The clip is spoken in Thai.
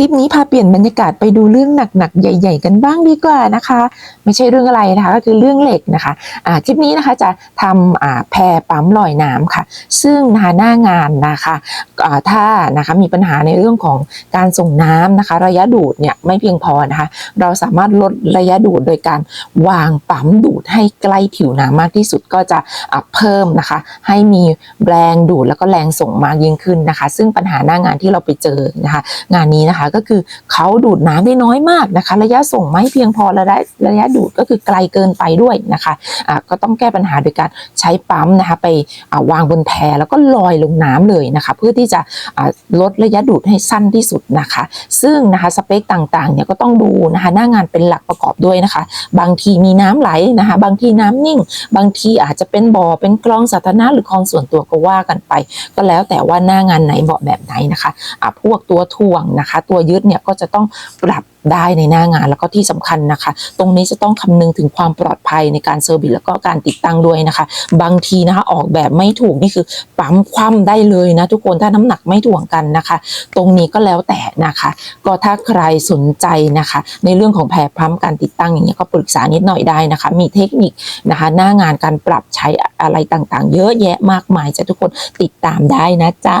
ลิปนี้พาเปลี่ยนบรรยากาศไปดูเรื่องหนักๆ ใหญ่ ๆ กันบ้างดีกว่านะคะ ไม่ใช่เรื่องอะไรนะคะก็คือเรื่องเหล็กนะคะอ่าคลิปนี้นะคะจะทำแพรปั๊มลอยน้ำค่ะ ซึ่งนะคะหน้างานนะคะอ่าถ้านะคะมีปัญหาในเรื่องของการส่งน้ำนะคะ ระยะดูดเนี่ยไม่เพียงพอนะคะ เราสามารถลดระยะดูดโดยการวางปั๊มดูดให้ใกล้ผิวน้ำมากที่สุดก็จะะเพิ่มนะคะ ให้มีแรงดูดแล้วก็แรงส่งมากยิ่งขึ้นนะคะ ซึ่งปัญหาหน้างานที่เราไปเจอนะคะ งานนี้นะคะก็คือเขาดูดน้ำได้น้อยมากนะคะ ระยะส่งไม่เพียงพอระยะระยะดูดก็คือไกลเกินไปด้วยนะคะะก็ต้องแก้ปัญหาโดยการใช้ปั๊มนะคะไปะวางบนแพแล้วก็ลอยลงน้ำเลยนะคะ เพื่อที่จะะลดระยะดูดให้สั้นที่สุดนะคะ ซึ่งนะคะสเปคต่างๆเนี่ยก็ต้องดูนะคะหน้างานเป็นหลักประกอบด้วยนะคะ บางทีมีน้ำไหลนะคะ บางทีน้ำนิ่ง บางทีอาจจะเป็นบ่อเป็นคลองสาธารณะหรือคลองส่วนตัวก็ว่ากันไป ก็แล้วแต่ว่าหน้างานไหนเหมาะแบบไหนนะคะะพวกตัวถ่วงนะคะ ตัวยึดเนี่ยก็จะต้องปรับได้ในหน้างานแล้วก็ที่สำคัญนะคะ ตรงนี้จะต้องคำนึงถึงความปลอดภัยในการเซอร์วิสแล้วก็การติดตั้งด้วยนะคะ บางทีนะคะออกแบบไม่ถูกนี่คือปั๊มคว่ำได้เลยนะทุกคนถ้าน้ำหนักไม่ถ่วงกันนะคะ ตรงนี้ก็แล้วแต่นะคะ ก็ถ้าใครสนใจนะคะ ในเรื่องของแพรพัมการติดตั้งอย่างเงี้ยก็ปรึกษานิดหน่อยได้นะคะ มีเทคนิคนะคะ หน้างานการปรับใช้อะไรต่างๆ เยอะแยะมากมายจะทุกคนติดตามได้นะจ๊ะ